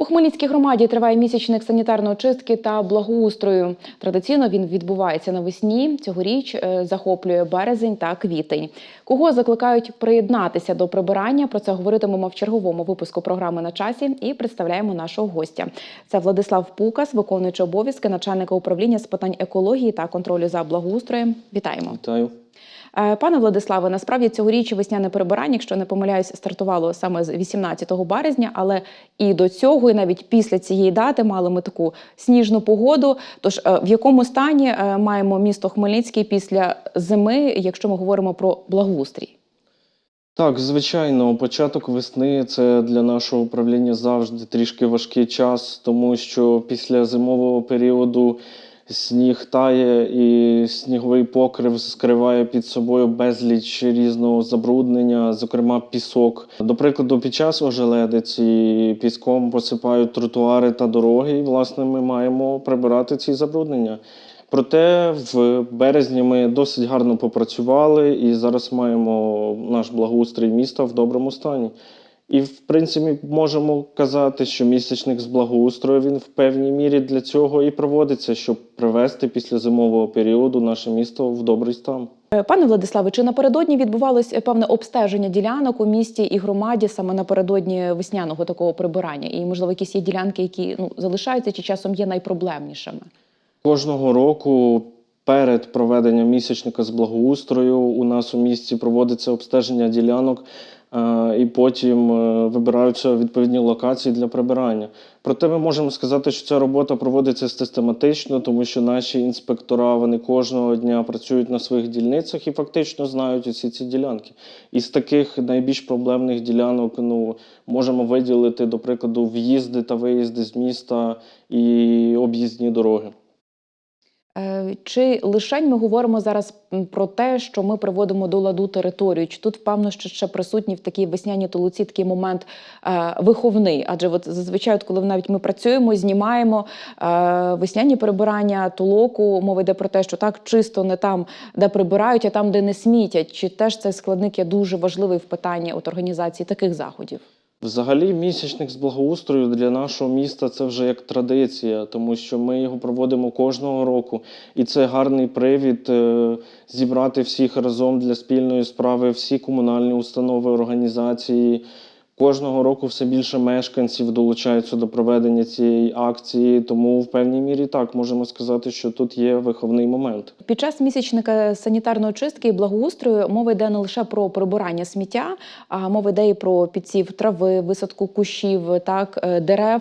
У Хмельницькій громаді триває місячник санітарної чистки та благоустрою. Традиційно він відбувається навесні. Цьогоріч е, захоплює березень та квітень. Кого закликають приєднатися до прибирання? Про це говоритимемо в черговому випуску програми на часі і представляємо нашого гостя. Це Владислав Пукас, виконуючий обов'язки начальника управління з питань екології та контролю за благоустроєм. Вітаємо. Вітаю. Е, Пане Владиславе, насправді цьогоріч весняне прибирання, якщо не помиляюсь, стартувало саме з 18 березня, але і до цього, і навіть після цієї дати мали ми таку сніжну погоду. Тож е, в якому стані е, маємо місто Хмельницький після зими, якщо ми говоримо про благоустрій? Так, звичайно, початок весни це для нашого управління завжди трішки важкий час, тому що після зимового періоду сніг тає і сніговий покрив скриває під собою безліч різного забруднення, зокрема пісок. До прикладу, під час ожеледиці піском посипають тротуари та дороги, і власне ми маємо прибирати ці забруднення. Проте в березні ми досить гарно попрацювали і зараз маємо наш благоустрій міста в доброму стані. І, в принципі, можемо казати, що місячник з благоустрою він в певній мірі для цього і проводиться, щоб привести після зимового періоду наше місто в добрий стан. Пане Владиславе, чи напередодні відбувалось е, певне обстеження ділянок у місті і громаді саме напередодні весняного такого прибирання? І можливо, якісь є ділянки, які ну залишаються чи часом є найпроблемнішими? Кожного року перед проведенням місячника з благоустрою у нас у місті проводиться обстеження ділянок, е, і потім е, вибираються відповідні локації для прибирання. Проте ми можемо сказати, що ця робота проводиться систематично, тому що наші інспектора вони кожного дня працюють на своїх дільницях і фактично знають усі ці ділянки. Із таких найбільш проблемних ділянок ну, можемо виділити, до прикладу, в'їзди та виїзди з міста і об'їзні дороги. Е, Чи лишень ми говоримо зараз про те, що ми приводимо до ладу територію? Чи тут певно, що ще присутній в такій весняній толуці такий момент е, виховний? Адже от зазвичай, от коли навіть ми працюємо, знімаємо е, весняні прибирання толоку, мова йде про те, що так чисто не там, де прибирають, а там, де не смітять. Чи теж цей складник є дуже важливий в питанні от організації таких заходів? Взагалі, місячник з благоустрою для нашого міста це вже як традиція, тому що ми його проводимо кожного року, і це гарний привід е, зібрати всіх разом для спільної справи, всі комунальні установи, організації. Кожного року все більше мешканців долучаються до проведення цієї акції, тому в певній мірі так можемо сказати, що тут є виховний момент. Під час місячника санітарної чистки і благоустрою мова йде не лише про прибирання сміття, а мова йде і про підсів трави, висадку кущів, так е, дерев.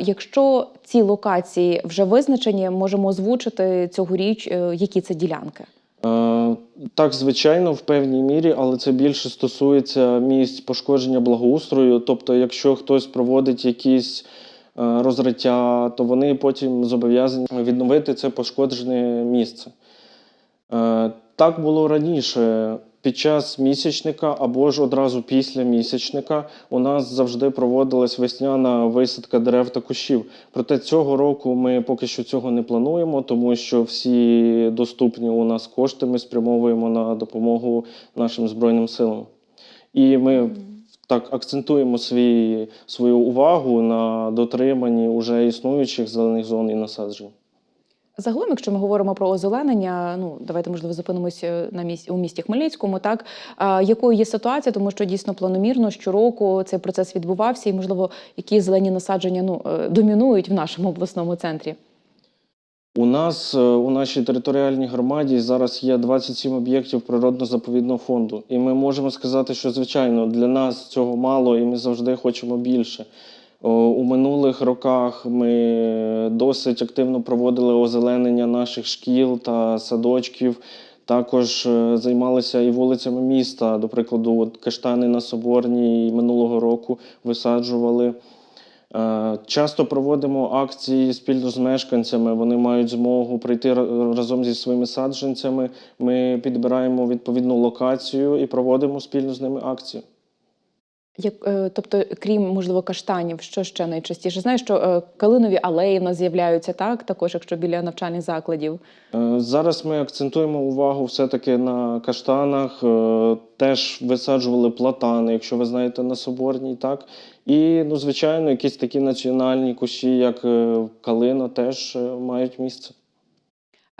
Якщо ці локації вже визначені, можемо озвучити цьогоріч, е, які це ділянки. Е, Так, звичайно, в певній мірі, але це більше стосується місць пошкодження благоустрою. Тобто, якщо хтось проводить якісь е, розриття, то вони потім зобов'язані відновити це пошкоджене місце. Е, Так було раніше. Під час місячника або ж одразу після місячника у нас завжди проводилась весняна висадка дерев та кущів. Проте цього року ми поки що цього не плануємо, тому що всі доступні у нас кошти ми спрямовуємо на допомогу нашим збройним силам. І ми так акцентуємо свій, свою увагу на дотриманні уже існуючих зелених зон і насаджень. Загалом, якщо ми говоримо про озеленення, ну давайте можливо зупинимося на місці у місті Хмельницькому. Так а, якою є ситуація, тому що дійсно планомірно щороку цей процес відбувався, і можливо, які зелені насадження ну е, домінують в нашому обласному центрі. У нас е, у нашій територіальній громаді зараз є 27 об'єктів природно-заповідного фонду, і ми можемо сказати, що звичайно для нас цього мало, і ми завжди хочемо більше. У минулих роках ми досить активно проводили озеленення наших шкіл та садочків. Також е, займалися і вулицями міста. До прикладу, от каштани на Соборній минулого року висаджували. Е, Часто проводимо акції спільно з мешканцями. Вони мають змогу прийти разом зі своїми саджанцями. Ми підбираємо відповідну локацію і проводимо спільно з ними акцію. Як, е, тобто, крім можливо каштанів, що ще найчастіше? Знаю, що е, калинові алеї в нас з'являються, так також, якщо біля навчальних закладів. Е, Зараз ми акцентуємо увагу все-таки на каштанах. Теж висаджували платани, якщо ви знаєте, на Соборній, так. І, ну, звичайно, якісь такі національні кущі, як калина, теж мають місце.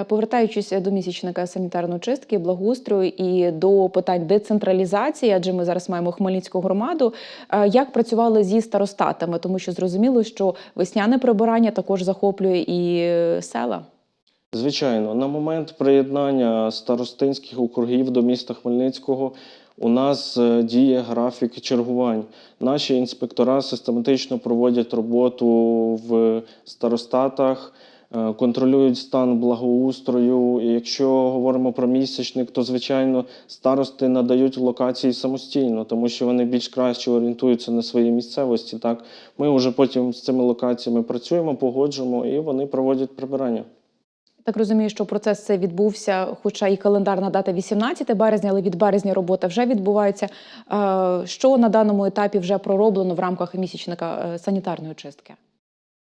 Е, Повертаючись до місячника санітарної чистки, благоустрою і до питань децентралізації, адже ми зараз маємо Хмельницьку громаду. е, Як працювали зі старостатами? Тому що зрозуміло, що весняне прибирання також захоплює і е, села. Звичайно, на момент приєднання старостинських округів до міста Хмельницького у нас діє графік чергувань. Наші інспектора систематично проводять роботу в старостатах, контролюють стан благоустрою. І якщо говоримо про місячник, то звичайно старости надають локації самостійно, тому що вони більш краще орієнтуються на своїй місцевості. Так ми вже потім з цими локаціями працюємо, погоджуємо і вони проводять прибирання. Так розумію, що процес цей відбувся, хоча і календарна дата 18 березня, але від березня робота вже відбувається. Е, Що на даному етапі вже пророблено в рамках місячника е, санітарної чистки?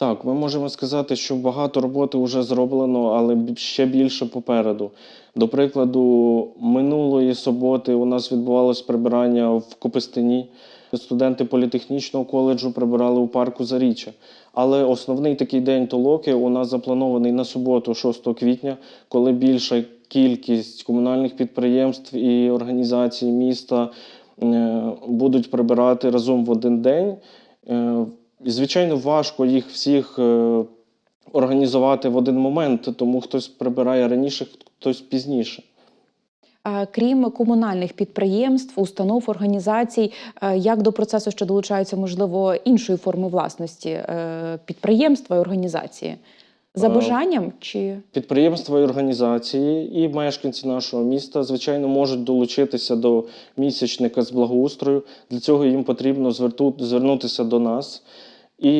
Так, ми можемо сказати, що багато роботи вже зроблено, але ще більше попереду. До прикладу, минулої суботи у нас відбувалось прибирання в Копистині. Студенти політехнічного коледжу прибирали у парку Заріччя. Але основний такий день толоки у нас запланований на суботу, 6 квітня, коли більша кількість комунальних підприємств і організацій міста е, будуть прибирати разом в один день. І, Звичайно, важко їх всіх е, організувати в один момент, тому хтось прибирає раніше, хтось пізніше. Крім комунальних підприємств, установ, організацій, е, як до процесу ще долучаються, можливо, іншої форми власності е, підприємства і організації? За бажанням чи Підприємства і організації і мешканці нашого міста, звичайно, можуть долучитися до місячника з благоустрою. Для цього їм потрібно звернутися до нас, і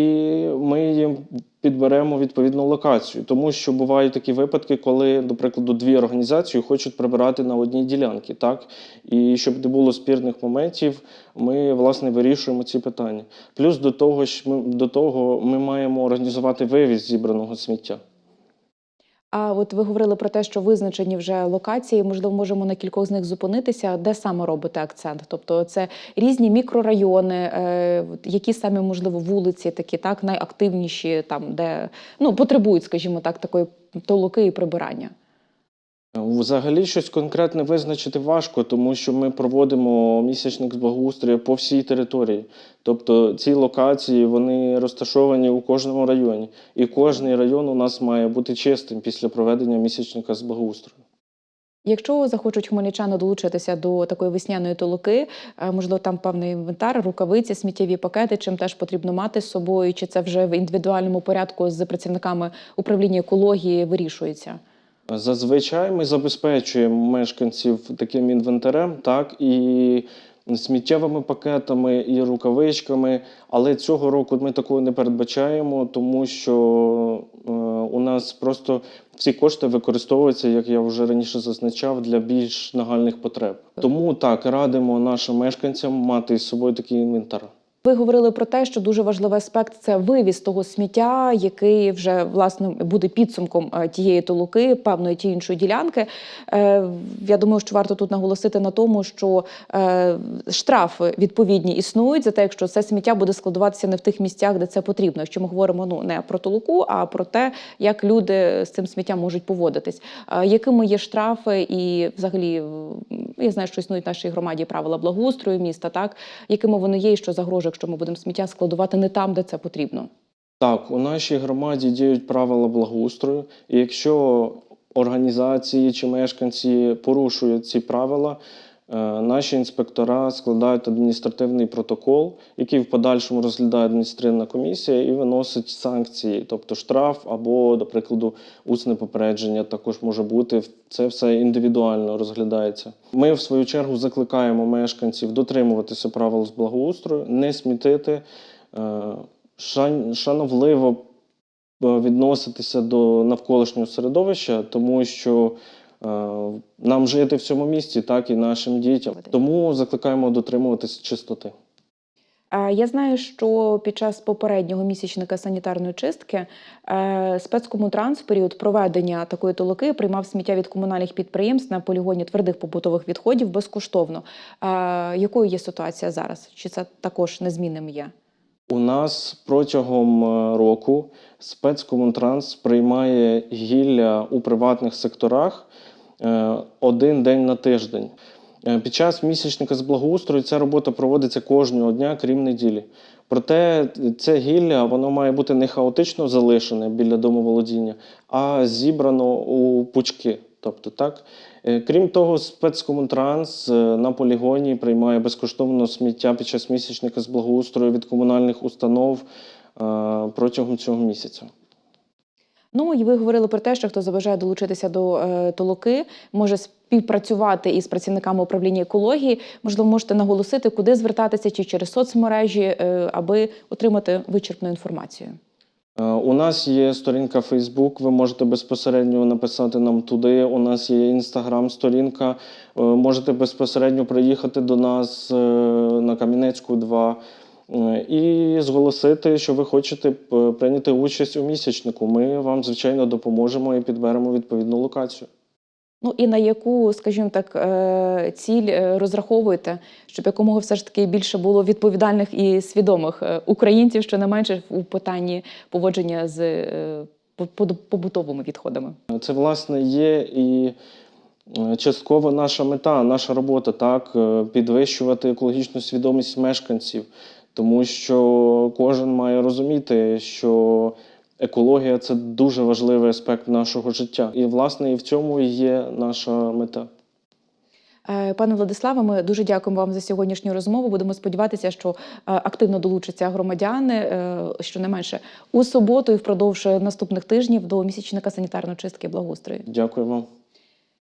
ми їм підберемо відповідну локацію. Тому що бувають такі випадки, коли, до прикладу, дві організації хочуть прибирати на одній ділянці. Так? І щоб не було спірних моментів, ми власне вирішуємо ці питання. Плюс до того, що ми, до того ми маємо організувати вивіз зібраного сміття. А от ви говорили про те, що визначені вже локації, можливо, можемо на кількох з них зупинитися. Де саме робите акцент? Тобто, це різні мікрорайони, е, які саме можливо вулиці, такі так найактивніші, там де ну потребують, скажімо так, такої толоки і прибирання. Взагалі щось конкретне визначити важко, тому що ми проводимо місячник з благоустрою по всій території. Тобто ці локації вони розташовані у кожному районі. І кожний район у нас має бути чистим після проведення місячника з благоустрою. Якщо захочуть хмельничани долучитися до такої весняної толоки, е, можливо, там певний інвентар, рукавиці, сміттєві пакети, чим теж потрібно мати з собою, чи це вже в індивідуальному порядку з працівниками управління екології вирішується? Зазвичай ми забезпечуємо мешканців таким інвентарем, так і сміттєвими пакетами, і рукавичками. Але цього року ми такого не передбачаємо, тому що е, у нас просто ці кошти використовуються, як я вже раніше зазначав, для більш нагальних потреб. Тому так радимо нашим мешканцям мати з собою такий інвентар. Ви говорили про те, що дуже важливий аспект це вивіз того сміття, який вже власне буде підсумком е, тієї толоки, певної ті іншої ділянки. Е, Я думаю, що варто тут наголосити на тому, що е, штрафи відповідні існують за те, якщо це сміття буде складуватися не в тих місцях, де це потрібно. Якщо ми говоримо ну не про толоку, а про те, як люди з цим сміттям можуть поводитись. Якими є штрафи, і взагалі я знаю, що існують в нашій громаді правила благоустрою міста, так якими вони є, і що загрожує, якщо ми будемо сміття складувати не там, де це потрібно. Так, у нашій громаді діють правила благоустрою, і якщо організації чи мешканці порушують ці правила, наші інспектора складають адміністративний протокол, який в подальшому розглядає адміністративна комісія і виносить санкції, тобто штраф або, до прикладу, усне попередження також може бути. Це все індивідуально розглядається. Ми, в свою чергу, закликаємо мешканців дотримуватися правил з благоустрою, не смітити. е, шановливо е, відноситися до навколишнього середовища, тому що е, нам жити в цьому місті, так і нашим дітям. Тому закликаємо дотримуватися чистоти. Е, Я знаю, що під час попереднього місячника санітарної чистки е, спецкомутранс в період проведення такої толоки приймав сміття від комунальних підприємств на полігоні твердих побутових відходів безкоштовно. Е, Якою є ситуація зараз? Чи це також незмінним є? У нас протягом е, року спецкомунтранс приймає гілля у приватних секторах е, один день на тиждень. Е, Під час місячника з благоустрою ця робота проводиться кожного дня, крім неділі. Проте це гілля воно має бути не хаотично залишене біля домоволодіння, а зібрано у пучки. Тобто, так. Е, Крім того, спецкомунтранс е, на полігоні приймає безкоштовно сміття під час місячника з благоустрою від комунальних установ е, протягом цього місяця. Ну і ви говорили про те, що хто забажає долучитися до е, толоки, може співпрацювати із працівниками управління екології. Можливо, можете наголосити, куди звертатися, чи через соцмережі, е, аби отримати вичерпну інформацію. Е, У нас є сторінка Facebook, ви можете безпосередньо написати нам туди. У нас є інстаграм-сторінка. Е, Можете безпосередньо приїхати до нас е, на Кам'янецьку 2 е, і зголосити, що ви хочете прийняти участь у місячнику. Ми вам, звичайно, допоможемо і підберемо відповідну локацію. Ну і на яку, скажімо так, е, ціль е, розраховуєте, щоб якомога все ж таки більше було відповідальних і свідомих е, українців, що не менше у питанні поводження з по- по- побутовими відходами? Це, власне, є і частково наша мета, наша робота, так, підвищувати екологічну свідомість мешканців, тому що кожен має розуміти, що екологія це дуже важливий аспект нашого життя. І, власне, і в цьому і є наша мета. Е, Пане Владиславе, ми дуже дякуємо вам за сьогоднішню розмову. Будемо сподіватися, що е, активно долучаться громадяни, е, щонайменше у суботу і впродовж наступних тижнів до місячника санітарної чистки і благоустрою. Дякую вам.